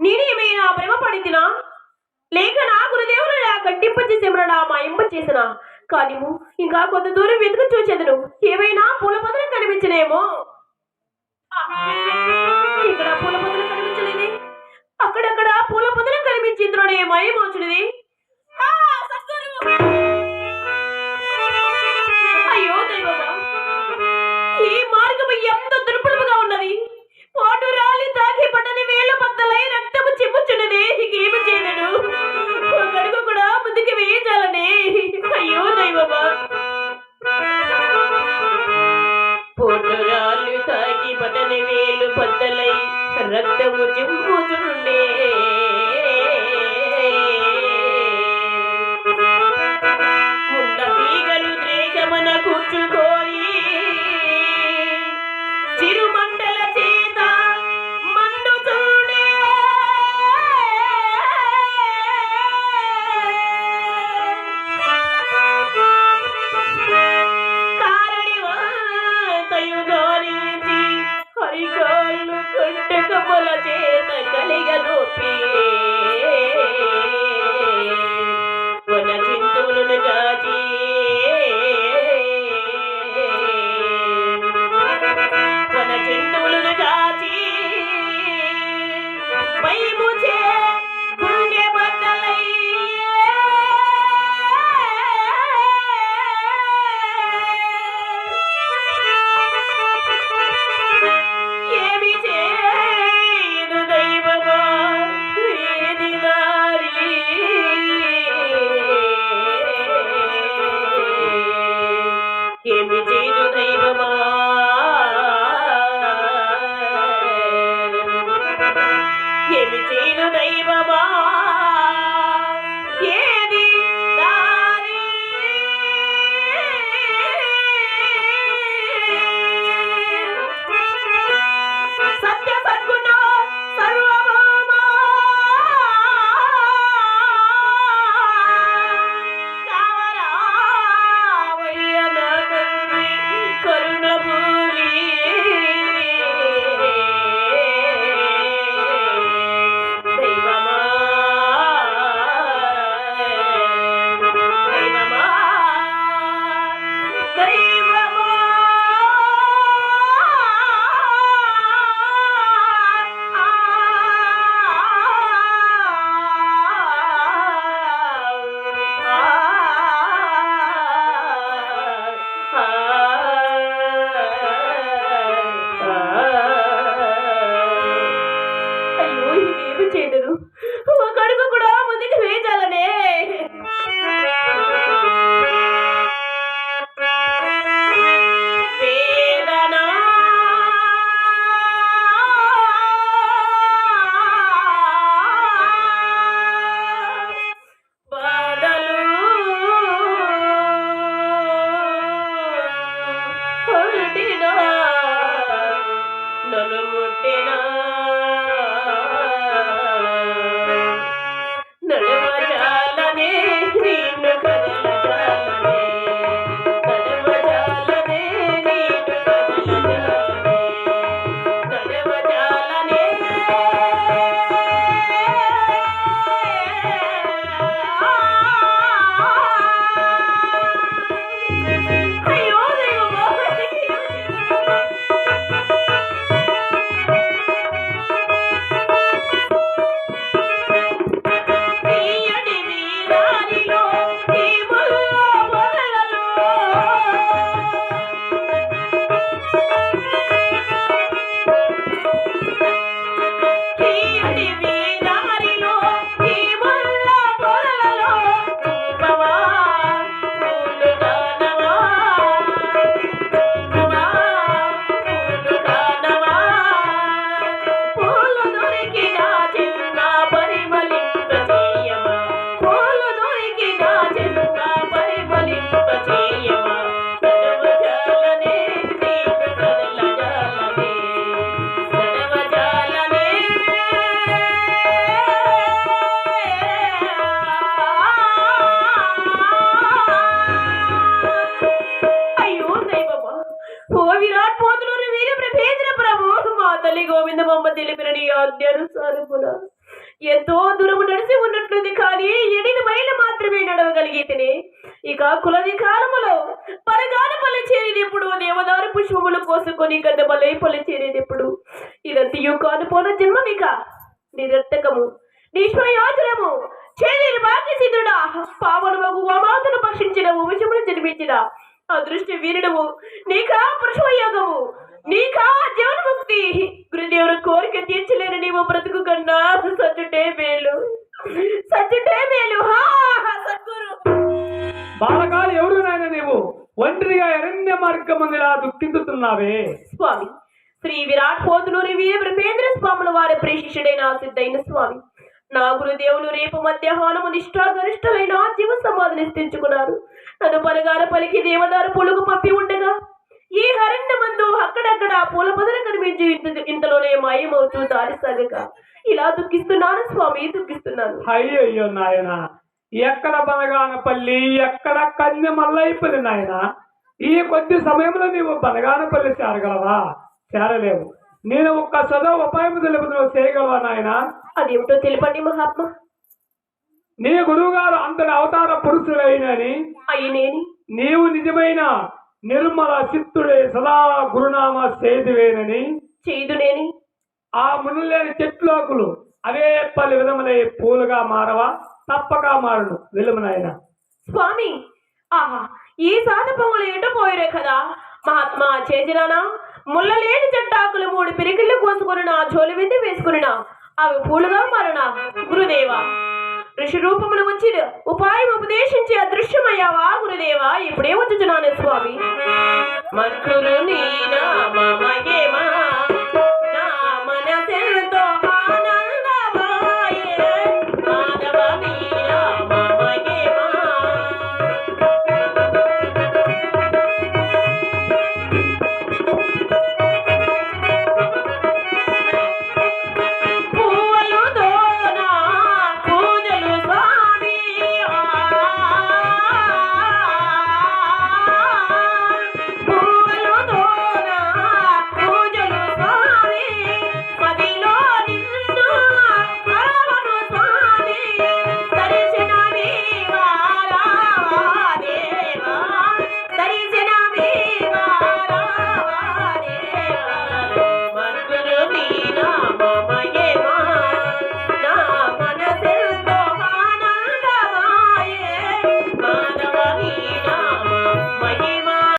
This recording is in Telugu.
నేను ఏమైనా ప్రేమ పడితినా లేక నా గురుదేవులు నా కట్టింప మా ఇంప చేసిన? కానీ ఇంకా కొంత దూరం వెతుకు చూచెదను ఏమైనా పూల పదలు కనిపించలేమో. ఇక్కడ పూల పదలు కనిపించలేదే. అక్కడక్కడ పూల పదలు కనిపించింద్రోనే మాయమోచుడిది. ఆ, సత్తురు! కర్మల చేత కలిగ గోవిందమ్మ తెలిపిన నీ ఆజ్ఞానుసారమున ఎంతో దూరము నడిచి ఉన్నట్లుంది కానీ ఎనిమిది మైళ్ళు మాత్రమే నడవగలిగితేనే. ఇక కులది కాలములో పరగాన పల్లె చేరేది ఎప్పుడు దేవదారు పుష్పములు కోసుకొని గడ్డమలై పల్లె చేరేది ఎప్పుడు ఇదంతయు కానుపోన జన్మమిక. నిరర్థకము నిష్ప్రయోజనము చేరిని భాగ్య సిద్ధుడా పావనమగు గోమాతను భక్షించిన వంశమును జన్మించిన. అదృష్ట వీరుడము నీకా పురుషయోగము నీకా జీవన్ముక్తి గురుదేవుడు కోరిక తీర్చలేని నీవు బ్రతుకు కన్నా సచ్చుటే మేలు. సచ్చుటే మేలు. సద్గురు. బాలకాలు ఎవరు నాయన నీవు? ఒంటరిగా ఎరణ్య మార్గమందిలా దుఃఖించుతున్నావే. స్వామి శ్రీ విరాట్ పోతులూరి వీర బ్రహ్మేంద్ర స్వాముల వారి ప్రేషిషుడైన సిద్ధైన స్వామి. నా గురుదేవులు రేపు మధ్యాహ్నము నిష్ఠాగరిష్ఠులైన జీవ సమాధిని స్థించుకున్నారు. నన్ను పలగాల పలికి దేవదారు పొలుగు పప్పి ఉండగా ఈ మందు అక్కడక్కడ పూల పొదల కనిపించి ఇంత ఇంతలోనే మాయమవుతూ దారి సాగక. ఇలా దుఃఖిస్తున్నాను స్వామి దుఃఖిస్తున్నాను. అయ్యయ్యో నాయన ఎక్కడ బనగానపల్లి ఎక్కడ కన్య మల్లైపల్లి నాయన? ఈ కొద్ది సమయంలో నీవు బనగానపల్లి చేరగలవా? చేరలేవు. నేను ఒక్క చదువు ఉపాయం తెలుపు నువ్వు చేయగలవా నాయన? అదేమిటో తెలిపండి మహాత్మా. నీ గురువు గారు అంతటి అవతార పురుషులైనని అయ్యనేని నీవు నిజమైన నిర్మల చిత్తుడే సదా గురునామ సేతువేనని చేదునేని? ఆ మునులేని చెట్లోకులు అవే పలు విధములై పూలుగా మారవా? తప్పక మారును వెలుమునైనా స్వామి ఆహా ఈ సాధ పొంగలు ఎటు పోయిరే కదా? మహాత్మా చేసినానా ముళ్ళలేని చెట్టాకులు మూడు పిరికిళ్ళు కోసుకొని నా జోలి వింది వేసుకుని అవి పూలుగా మారనా? గురుదేవా ఋషి రూపమును ఉంచి ఉపాయం ఉపదేశించి అదృశ్యమయ్యావా గురుదేవా? ఇప్పుడే వచ్చుచున్నాను స్వామి. మక్కులు నీ నామమయే